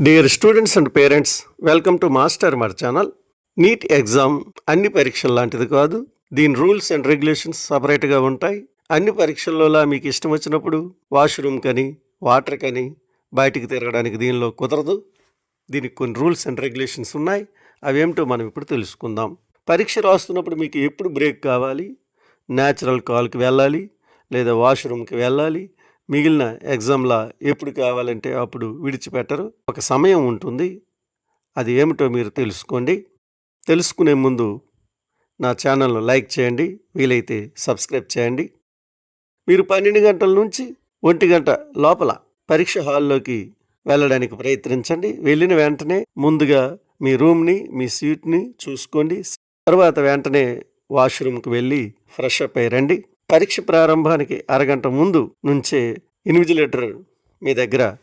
Dear students and parents welcome to master మర్ channel NEET exam అన్ని పరీక్షల లాంటిది కాదు. దీని రూల్స్ అండ్ రెగ్యులేషన్స్ సపరేట్గా ఉంటాయి. అన్ని పరీక్షల్లోలా మీకు ఇష్టం వచ్చినప్పుడు వాష్రూమ్ కని వాటర్ కని బయటికి తిరగడానికి దీనిలో కుదరదు. దీనికి కొన్ని రూల్స్ అండ్ రెగ్యులేషన్స్ ఉన్నాయి. అవేమిటో మనం ఇప్పుడు తెలుసుకుందాం. పరీక్ష రాస్తున్నప్పుడు మీకు ఎప్పుడు బ్రేక్ కావాలి? న్యాచురల్ కాల్కి వెళ్ళాలి? లేదా వాష్రూమ్కి వెళ్ళాలి? మిగిలిన ఎగ్జామ్లా ఎప్పుడు కావాలంటే అప్పుడు విడిచిపెట్టరు. ఒక సమయం ఉంటుంది. అది ఏమిటో మీరు తెలుసుకోండి. తెలుసుకునే ముందు నా ఛానల్ను లైక్ చేయండి. వీలైతే సబ్స్క్రైబ్ చేయండి. మీరు పన్నెండు గంటల నుంచి ఒంటి గంట లోపల పరీక్ష హాల్లోకి వెళ్ళడానికి ప్రయత్నించండి. వెళ్ళిన వెంటనే ముందుగా మీ రూమ్ని మీ సీట్ని చూసుకోండి. తర్వాత వెంటనే వాష్రూమ్కి వెళ్ళి ఫ్రెష్ అప్ అయ్యి రండి. పరీక్ష ప్రారంభానికి అరగంట ముందు నుంచే ఇన్విజిలేటర్ మీ దగ్గర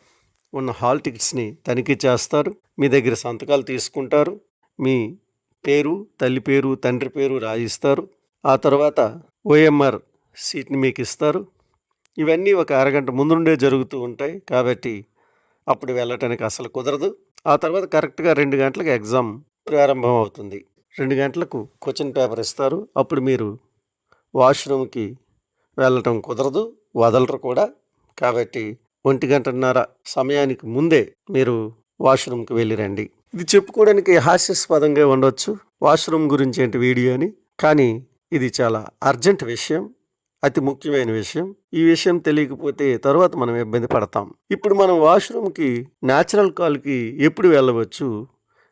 ఉన్న హాల్ టికెట్స్ని తనిఖీ చేస్తారు. మీ దగ్గర సంతకాలు తీసుకుంటారు. మీ పేరు తల్లి పేరు తండ్రి పేరు రాయిస్తారు. ఆ తర్వాత ఓఎంఆర్ సీట్ని మీకు ఇస్తారు. ఇవన్నీ ఒక అరగంట ముందు నుండే జరుగుతూ ఉంటాయి. కాబట్టి అప్పుడు వెళ్ళటానికి అసలు కుదరదు. ఆ తర్వాత కరెక్ట్గా రెండు గంటలకు ఎగ్జామ్ ప్రారంభం అవుతుంది రెండు గంటలకు క్వశ్చన్ పేపర్ ఇస్తారు. అప్పుడు మీరు వాష్రూమ్కి వెళ్ళటం కుదరదు వదలరు కూడా. కాబట్టి ఒంటి గంటన్నర సమయానికి ముందే మీరు వాష్రూమ్కి వెళ్ళి రండి. ఇది చెప్పుకోవడానికి హాస్యాస్పదంగా ఉండొచ్చు వాష్రూమ్ గురించి ఏంటి వీడియో అని. కానీ ఇది చాలా అర్జెంట్ విషయం అతి ముఖ్యమైన విషయం. ఈ విషయం తెలియకపోతే తర్వాత మనం ఇబ్బంది పడతాం. ఇప్పుడు మనం వాష్రూమ్కి న్యాచురల్ కాల్కి ఎప్పుడు వెళ్ళవచ్చు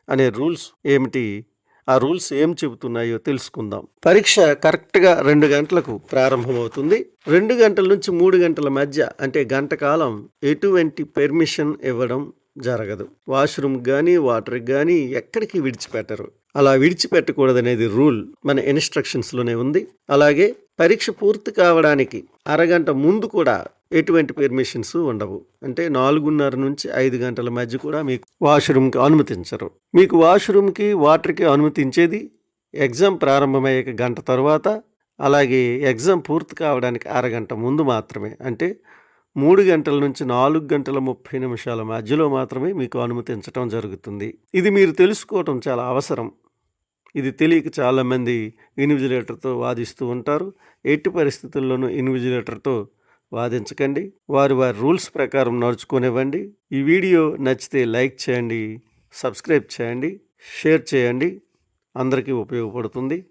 అనే రూల్స్ ఏమిటి? ఆ రూల్స్ ఏం చెబుతున్నాయో తెలుసుకుందాం. పరీక్ష కరెక్ట్గా రెండు గంటలకు ప్రారంభమవుతుంది. రెండు గంటల నుంచి మూడు గంటల మధ్య అంటే గంట కాలం ఎటువంటి పెర్మిషన్ ఇవ్వడం జరగదు. వాష్రూమ్ కానీ వాటర్కి కానీ ఎక్కడికి విడిచిపెట్టరు. అలా విడిచిపెట్టకూడదనేది రూల్ మన ఇన్స్ట్రక్షన్స్లోనే ఉంది. అలాగే పరీక్ష పూర్తి కావడానికి అరగంట ముందు కూడా ఎటువంటి పెర్మిషన్స్ ఉండవు. అంటే నాలుగున్నర నుంచి ఐదు గంటల మధ్య కూడా మీకు వాష్రూమ్కి అనుమతించరు. మీకు వాష్రూమ్కి వాటర్కి అనుమతించేది ఎగ్జామ్ ప్రారంభమయ్యే గంట తర్వాత అలాగే ఎగ్జామ్ పూర్తి కావడానికి అరగంట ముందు మాత్రమే. అంటే మూడు గంటల నుంచి నాలుగు గంటల ముప్పై నిమిషాల మధ్యలో మాత్రమే మీకు అనుమతించడం జరుగుతుంది. ఇది మీరు తెలుసుకోవటం చాలా అవసరం. ఇది తెలియక చాలామంది ఇన్విజిలేటర్తో వాదిస్తూ ఉంటారు. ఎట్టి పరిస్థితుల్లోనూ ఇన్విజిలేటర్తో వాదించకండి. వారు వారి రూల్స్ ప్రకారం నడుచుకునివ్వండి. ఈ వీడియో నచ్చితే లైక్ చేయండి సబ్స్క్రైబ్ చేయండి షేర్ చేయండి. అందరికీ ఉపయోగపడుతుంది.